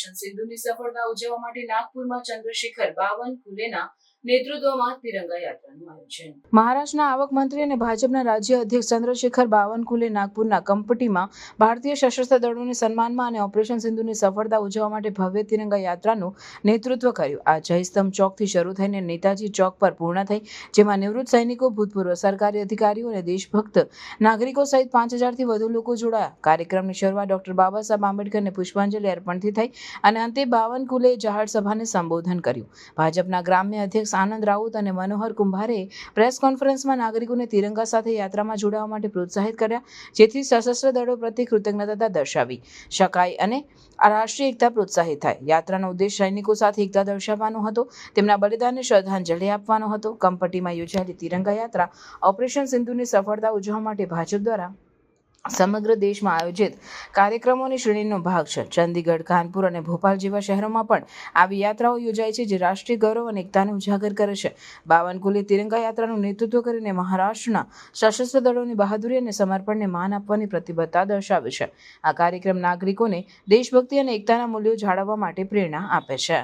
Operation સિંધુની સફળતા ઉજવવા માટે નાગપુરમાં ચંદ્રશેખર બાવન બાવનકુલેના નેતૃત્વમાં તિરંગા યાત્રાનું આયોજન. મહારાષ્ટ્રના આવક મંત્રી અને ભાજપના રાજ્ય અધ્યક્ષ ચંદ્રશેખર બાવનકુલે નાગપુરના કંપટીમાં ભારતીય સશસ્ત્ર દળોને સન્માનમાં અને ઓપરેશન સિંધુની સફળતા ઉજવવા માટે ભવ્ય તિરંગા યાત્રાનું નેતૃત્વ કર્યું. આ જયસ્તંભ ચોકથી શરૂ થઈને નેતાજી ચોક પર પૂર્ણ થઈ, જેમાં નિવૃત્ત સૈનિકો, ભૂતપૂર્વ સરકારી અધિકારીઓ અને દેશભક્ત નાગરિકો સહિત પાંચ હજારથી વધુ લોકો જોડાયા. કાર્યક્રમની શરૂઆત ડોક્ટર બાબા સાહેબ આંબેડકરને પુષ્પાંજલિ અર્પણથી થઈ અને અંતે બાવનકુલે જાહેર સભાને સંબોધન કર્યું. ભાજપના ગ્રામ્ય અધ્યક્ષ આનંદ રાઉત અને મનોહર કુંભારે પ્રેસ કોન્ફરન્સમાં નાગરિકોને તિરંગા સાથે યાત્રામાં જોડાવા માટે પ્રોત્સાહિત કર્યા, જેથી સશસ્ત્ર દળો પ્રત્યે કૃતજ્ઞતા દર્શાવી શકાય અને રાષ્ટ્રીય એકતા પ્રોત્સાહિત થાય. યાત્રાનો ઉદ્દેશ સૈનિકો સાથે એકતા દર્શાવવાનો હતો, તેમના બલિદાનને શ્રદ્ધાંજલિ આપવાનો હતો. કંપટીમાં યોજાયેલી તિરંગા યાત્રા ઓપરેશન સિંધુની સફળતા ઉજવવા માટે ભાજપ દ્વારા સમગ્ર દેશમાં આયોજિત કાર્યક્રમોની શ્રેણીનો ભાગ છે. ચંદીગઢ, કાનપુર અને ભોપાલ જેવા શહેરોમાં પણ આવી યાત્રાઓ યોજાય છે જે રાષ્ટ્રીય ગૌરવ અને એકતાને ઉજાગર કરે છે. બાવનકુલી તિરંગા યાત્રાનું નેતૃત્વ કરીને મહારાષ્ટ્રના સશસ્ત્ર દળોની બહાદુરી અને સમર્પણને માન આપવાની પ્રતિબદ્ધતા દર્શાવે છે. આ કાર્યક્રમ નાગરિકોને દેશભક્તિ અને એકતાના મૂલ્યો જાળવવા માટે પ્રેરણા આપે છે.